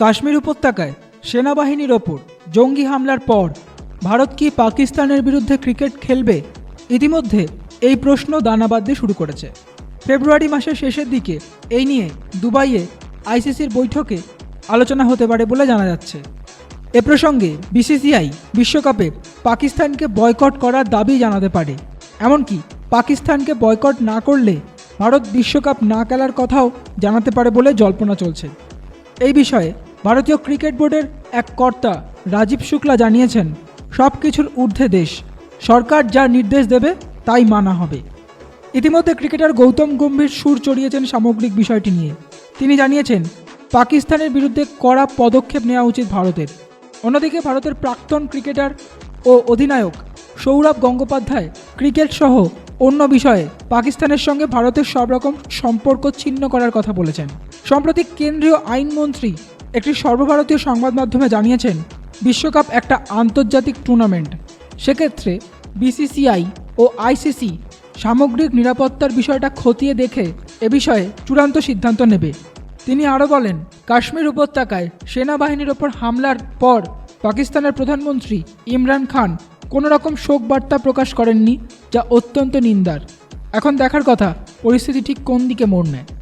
কাশ্মীর উপত্যকায় সেনাবাহিনীর ওপর জঙ্গি হামলার পর ভারত কি পাকিস্তানের বিরুদ্ধে ক্রিকেট খেলবে? ইতিমধ্যে এই প্রশ্ন দানা বাঁধতে শুরু করেছে। ফেব্রুয়ারি মাসের শেষের দিকে এই নিয়ে দুবাইয়ে আইসিসির বৈঠকে আলোচনা হতে পারে বলে জানা যাচ্ছে। এ প্রসঙ্গে বিসিসিআই বিশ্বকাপে পাকিস্তানকে বয়কট করার দাবি জানাতে পারে। এমনকি পাকিস্তানকে বয়কট না করলে ভারত বিশ্বকাপ না খেলার কথাও জানাতে পারে বলে জল্পনা চলছে। এই বিষয়ে ভারতীয় ক্রিকেট বোর্ডের এক কর্তা রাজীব শুক্লা জানিয়েছেন সব কিছুর ঊর্ধ্বে দেশ। সরকার যা নির্দেশ দেবে, তাই মানা হবে। ইতিমধ্যে ক্রিকেটার গৌতম গম্ভীর সুর চড়িয়েছেন সামগ্রিক বিষয়টি নিয়ে। তিনি জানিয়েছেন, পাকিস্তানের বিরুদ্ধে কড়া পদক্ষেপ নেওয়া উচিত ভারতের। অন্যদিকে ভারতের প্রাক্তন ক্রিকেটার ও অধিনায়ক সৌরভ গঙ্গোপাধ্যায় ক্রিকেট সহ অন্য বিষয়ে পাকিস্তানের সঙ্গে ভারতের সব রকম সম্পর্ক ছিন্ন করার কথা বলেছেন। সম্প্রতি কেন্দ্রীয় আইনমন্ত্রী একটি সর্বভারতীয় সংবাদ মাধ্যমে জানিয়েছেন, বিশ্বকাপ একটা আন্তর্জাতিক টুর্নামেন্ট। সেক্ষেত্রে বিসিসিআই ও আইসিসি সামগ্রিক নিরাপত্তার বিষয়টা খতিয়ে দেখে এ বিষয়ে চূড়ান্ত সিদ্ধান্ত নেবে। তিনি আরও বলেন, কাশ্মীর উপত্যকায় সেনাবাহিনীর ওপর হামলার পর পাকিস্তানের প্রধানমন্ত্রী ইমরান খান কোনো রকম শোক বার্তা প্রকাশ করেননি, যা অত্যন্ত নিন্দার। এখন দেখার কথা, পরিস্থিতি ঠিক কোন দিকে মোড় নেয়।